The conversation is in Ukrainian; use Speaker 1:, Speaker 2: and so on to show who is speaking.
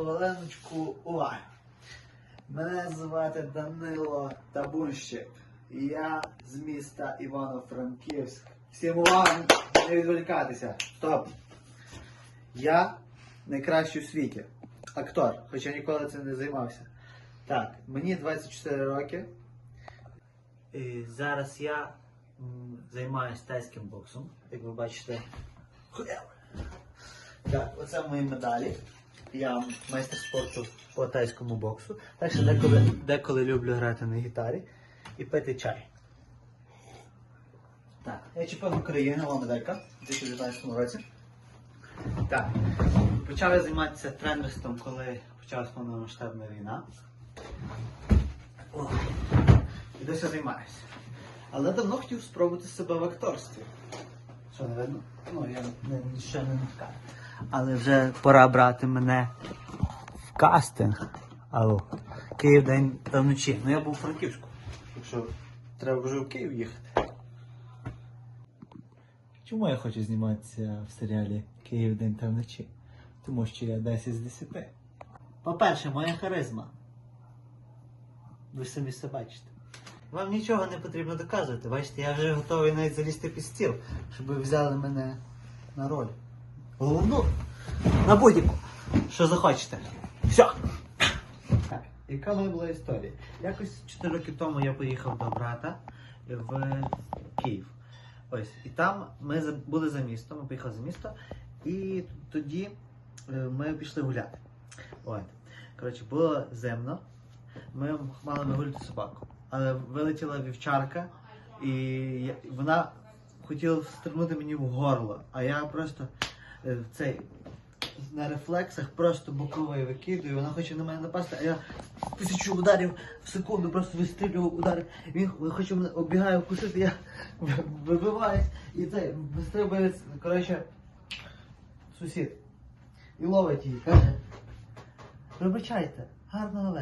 Speaker 1: хвилиночку уваги. Мене звати Данило Табунщик. Я з міста Івано-Франківськ. Всім увагу, не відволікатися. Стоп. Я найкращий у світі. Актор, хоча ніколи цим не займався. Так, мені 24 роки. І зараз я займаюся тайським боксом, як ви бачите. Так, оце мої медалі. Я майстер спорту по тайському боксу. Так що деколи, деколи люблю грати на гітарі і пити чай. Так, я чемпіон України, нова медалька у 2019 році. Так. Почав я займатися тренерством, коли почалась повномасштабна війна. О, і досі займаюся. Але давно хотів спробувати себе в акторстві. Що не видно? Ну, я не, ще не втикаю. Але вже пора брати мене в кастинг. Алло. Київ день та вночі. Ну я був у Франківську. Так що треба вже в Київ їхати. Чому я хочу зніматися в серіалі Київ день та вночі? Тому що я 10 з 10. По-перше, моя харизма. Ви самі все бачите. Вам нічого не потрібно доказувати. Бачите, я вже готовий навіть залізти під стіл, щоб ви взяли мене на роль. Головну на будь-яку, що захочете. Все. Яка моя була історія? Якось 4 роки тому я поїхав до брата в Київ. Ось, і там ми були за містом, ми поїхали за місто, і тоді е, ми пішли гуляти. От. Коротше, було земно. Ми мали вигулити собаку. Але вилетіла вівчарка, і вона хотіла стрибнути мені в горло, а я просто в цей на рефлексах просто боковий викидую, вона хоче на мене напасти, а я тисячу ударів в секунду просто вистрілюю удари. Він хоче мене оббігає вкусити, я вибиваюсь і цей вистрибує, коротше, сусід. І ловить її, каже. Вибачайте, гарного вечора.